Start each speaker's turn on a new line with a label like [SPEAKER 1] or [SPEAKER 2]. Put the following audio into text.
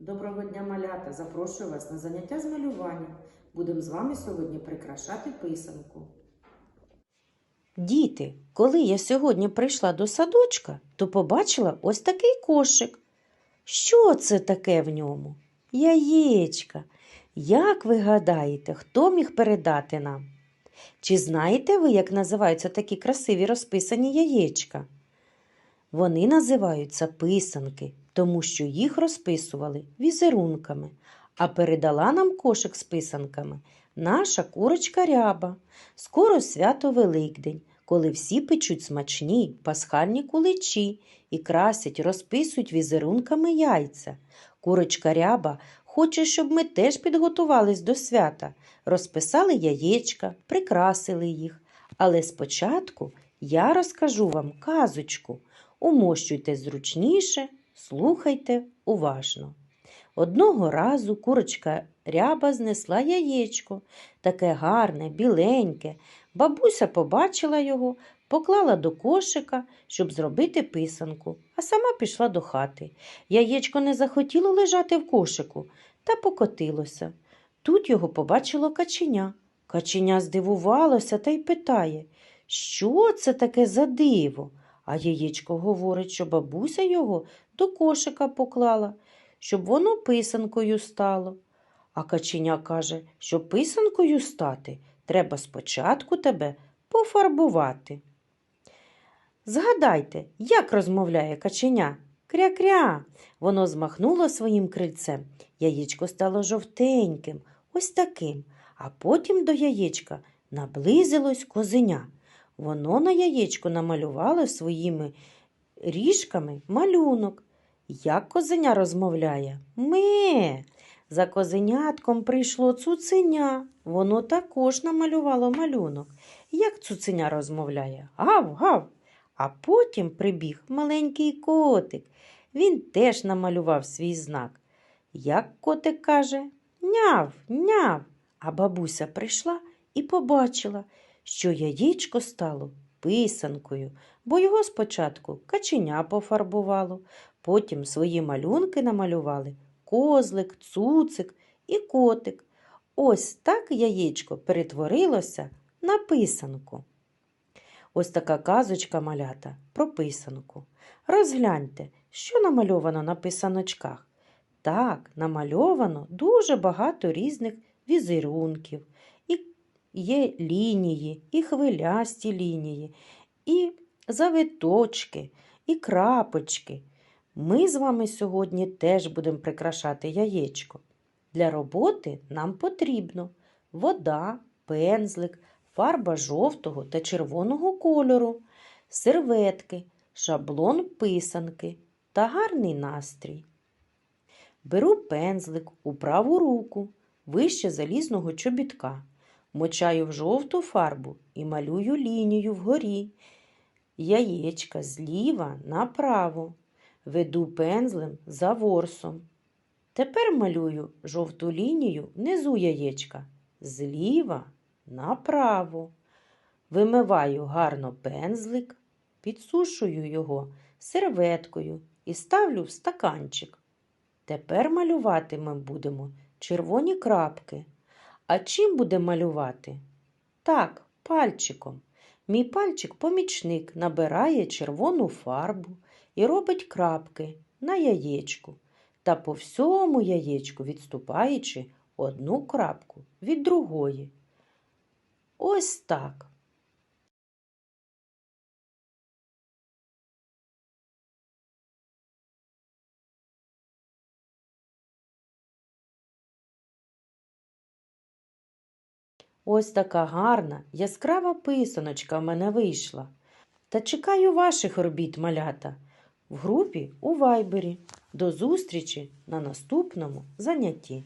[SPEAKER 1] Доброго дня, малята! Запрошую вас на заняття з малювання. Будемо з вами сьогодні прикрашати писанку.
[SPEAKER 2] Діти, коли я сьогодні прийшла до садочка, то побачила ось такий кошик. Що це таке в ньому? Яєчка. Як ви гадаєте, хто міг передати нам? Чи знаєте ви, як називаються такі красиві розписані яєчка? Вони називаються писанки, тому що їх розписували візерунками, а передала нам кошик з писанками наша курочка ряба. Скоро свято Великдень, коли всі печуть смачні пасхальні куличі і красять, розписують візерунками яйця. Курочка ряба хоче, щоб ми теж підготувались до свята, розписали яєчка, прикрасили їх. Але спочатку я розкажу вам казочку. Умощуйте зручніше, слухайте уважно. Одного разу курочка ряба знесла яєчко, таке гарне, біленьке. Бабуся побачила його, поклала до кошика, щоб зробити писанку, а сама пішла до хати. Яєчко не захотіло лежати в кошику та покотилося. Тут його побачило каченя. Каченя здивувалося та й питає, що це таке за диво? А яєчко говорить, що бабуся його до кошика поклала, щоб воно писанкою стало. А каченя каже, що писанкою стати треба спочатку тебе пофарбувати. Згадайте, як розмовляє каченя. Кря-кря. Воно змахнуло своїм крильцем. Яєчко стало жовтеньким, ось таким, а потім до яєчка наблизилось козеня. Воно на яєчко намалювало своїми ріжками малюнок. Як козеня розмовляє? Ме. За козенятком прийшло цуценя. Воно також намалювало малюнок. Як цуценя розмовляє? Гав, гав. А потім прибіг маленький котик. Він теж намалював свій знак. Як котик каже Няв, няв. А бабуся прийшла і побачила, що яєчко стало писанкою, бо його спочатку каченя пофарбувало, потім свої малюнки намалювали козлик, цуцик і котик. Ось так яєчко перетворилося на писанку. Ось така казочка малята про писанку. Розгляньте, що намальовано на писаночках. Так, намальовано дуже багато різних візерунків. Є лінії, і хвилясті лінії, і завиточки, і крапочки. Ми з вами сьогодні теж будемо прикрашати яєчко. Для роботи нам потрібно вода, пензлик, фарба жовтого та червоного кольору, серветки, шаблон писанки та гарний настрій. Беру пензлик у праву руку, вище залізного чобітка, мочаю в жовту фарбу і малюю лінію вгорі, яєчка зліва направо, веду пензлем за ворсом. Тепер малюю жовту лінію внизу яєчка, зліва направо. Вимиваю гарно пензлик, підсушую його серветкою і ставлю в стаканчик. Тепер малювати ми будемо червоні крапки. А чим буде малювати? Так, пальчиком. Мій пальчик-помічник набирає червону фарбу і робить крапки на яєчку та по всьому яєчку відступаючи одну крапку від другої. Ось так. Ось така гарна, яскрава писаночка в мене вийшла. Та чекаю ваших робіт, малята, в групі у Вайбері. До зустрічі на наступному занятті.